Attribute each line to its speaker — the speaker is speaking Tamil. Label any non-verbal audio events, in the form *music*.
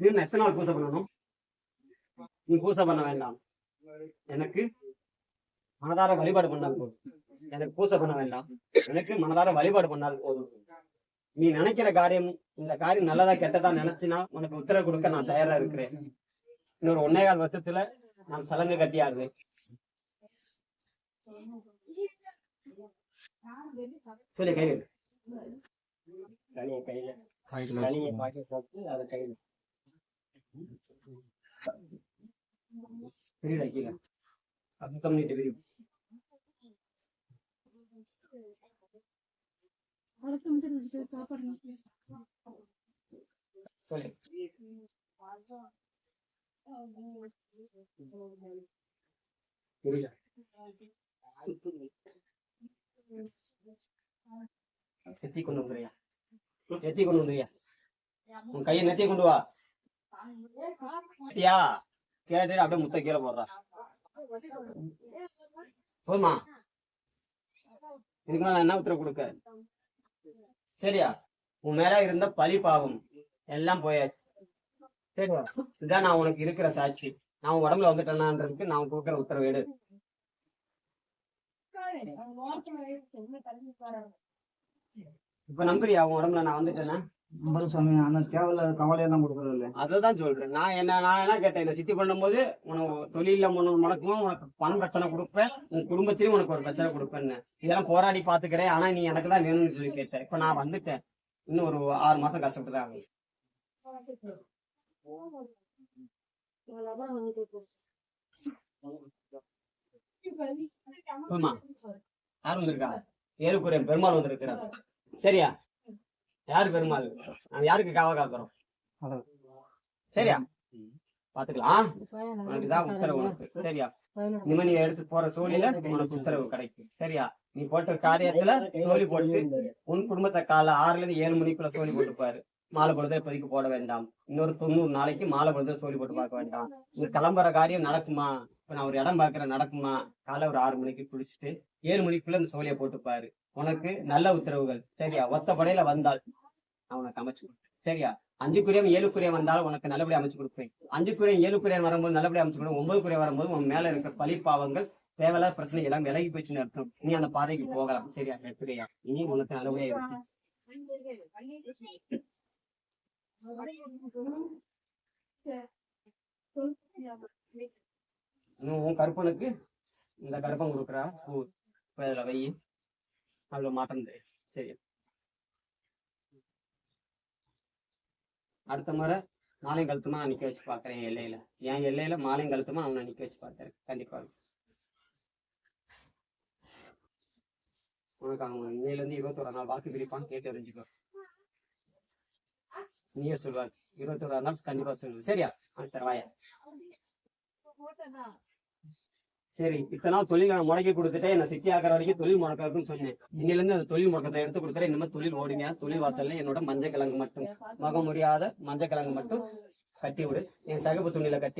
Speaker 1: இன்னும் எத்தனை நாள் பூஜை பண்ணணும்? நீ பூஜை பண்ண வேண்டாம். எனக்கு மனதார வழிபாடு பண்ணால் போதும். எனக்கு பூஜை பண்ண வேண்டாம். எனக்கு மனதார வழிபாடு பண்ணால் போதும். நீ நினைக்கிற காரியம் இந்த காரியம் நல்லதா கெட்டதா நினைச்சினா உனக்கு உத்தரவு கொடுக்க நான் தயாரா இருக்கிறேன். இன்னொரு ஒன்னே கால் வருஷத்துல நான் சலங்கை கட்டி ஆடுவேன். சொல்லி கையில் கையில. கனியை பாக்கி போட்டு அதை கையில பிரியடா கீழே? சுத்தம் பண்ணிட்டு பிரியும் சொல்லு. கொண்டு வந்துறியா நெத்தி கொண்டு வந்துறியா உன் கையை நெத்தி கொண்டு வா யா கேட்டு அப்படியே முத்த கீழே போடுறா. போதுமா இதுக்கு மேல என்ன உத்தரவு கொடுக்க? சரியா? உன் மேல இருந்த பழி பாவம் எல்லாம் போயாச்சு சரியா? இதான் நான் உனக்கு இருக்கிற சாட்சி. நான் உன் உடம்புல வந்துட்டேனான்றதுக்கு நான் கொடுக்குற உத்தரவு எடு. இப்ப நம்புறியா? உன் உடம்புல நான் வந்துட்டேனா?
Speaker 2: நம்பர் சாமி. ஆனா தேவையில்லாத கவலையெல்லாம் கொடுக்கறது இல்ல
Speaker 1: அததான் சொல்றேன். நான் என்ன நான் என்ன கேட்டேன்? இந்த சித்தி பண்ணும்போது உனக்கு தொழில முன்னு முடக்கும் உனக்கு பணம் பிரச்சனை கொடுப்பேன். உன் குடும்பத்திலயும் உனக்கு ஒரு பிரச்சனை கொடுப்பேன்னு. இதெல்லாம் போராடி பாத்துக்கிறேன் ஆனா நீ எனக்கு தான் வேணும்னு சொல்லி கேட்ட இப்ப நான் வந்துட்டேன். இன்னும் ஒரு ஆறு மாசம் கஷ்டப்பட்டு தான் ஆகணும். போதுமா யார் வந்திருக்கா? ஏறுக்குரிய பெருமாள் வந்திருக்கிறார். சரியா? யாரு பெருமாள்? நான் யாருக்கு காவ காக்குறோம் சரியா? பாத்துக்கலாம். உனக்கு தான் உத்தரவு உனக்கு. சரியா? இனிமே நீ எடுத்து போற சோழியில உனக்கு உத்தரவு கிடைக்கும். சரியா? நீ போட்ட காரியத்துல சோழி போட்டு உன் குடும்பத்தை காலை ஆறுல இருந்து ஏழு மணிக்குள்ள சோழி போட்டு பாரு மாலை பொழுது இப்போதைக்கு போட வேண்டாம். இன்னொரு தொண்ணூறு நாளைக்கு மாலை பொழுது சோழி போட்டு பார்க்க வேண்டாம். நீ கிளம்புற காரியம் நடக்குமா? இப்ப நான் ஒரு இடம் பாக்குறேன் நடக்குமா? காலை ஒரு ஆறு மணிக்கு குளிச்சுட்டு ஏழு மணிக்குள்ள இந்த சோழியை போட்டு பாரு உனக்கு நல்ல உத்தரவுகள். சரியா? ஒத்த படையில வந்தால் நான் உனக்கு அமைச்சு கொடுப்பேன். சரியா? அஞ்சு குரியம் ஏழு குரியம் வந்தாலும் உனக்கு நல்லபடியா அமைச்சு கொடுப்பேன். அஞ்சு குரியம் ஏழு குரியம் வரும்போது நல்லபடியா அமைச்சு கொடுப்பேன். ஒன்பது குரியம் வரும்போது உன் மேல இருக்கிற பழி பாவங்கள் தேவையில்லாத பிரச்சனை எல்லாம் விலகி போச்சுன்னு அர்த்தம். நீ அந்த பாதைக்கு போகலாம். சரியா எடுத்துக்கையா இனி உனக்கு நல்லபடியா இருக்கும் இன்னும் *laughs* *laughs* உன் கருப்பனுக்கு இந்த கருப்பன் கொடுக்குறா. பூ இப்போ இதில் வை. அதுல மாற்றம் தெரியும் சரி. அடுத்த முறை மாலையும் கழுத்துமா நிற்க வச்சு பார்க்குறேன் எல்லையில் எல்லையில. என் எல்லையில மாலையும் கழுத்துமா அவனை நிற்க வச்சு பார்க்கறேன் கண்டிப்பா. உனக்கு அவன் இன்னையிலேருந்து இருபத்தோரு நாள் வாக்கு பிரிப்பான் கேட்டு அறிஞ்சுக்கோ நீயே சொல்வார் இருபத்தோரு நாள் கண்டிப்பா சொல்லுவேன் சரியா? ஆ சரி வாயா. சரி இத்தனை தொழில் நான் முடக்கி கொடுத்துட்டு என்ன சித்தி ஆகிற வரைக்கும் தொழில் முடக்காதுன்னு சொன்னேன். இன்னில இருந்து அந்த தொழில் முடக்கத்தை எடுத்து கொடுத்துட்டு இனிமே தொழில் ஓடுங்க. தொழில் வாசல்ல என்னோட மஞ்சள் கிழங்கு மட்டும். முகம் முடியாத மஞ்சள் கிழங்கு மட்டும் கட்டி விடு. என் சகப்பு துணியில கட்டி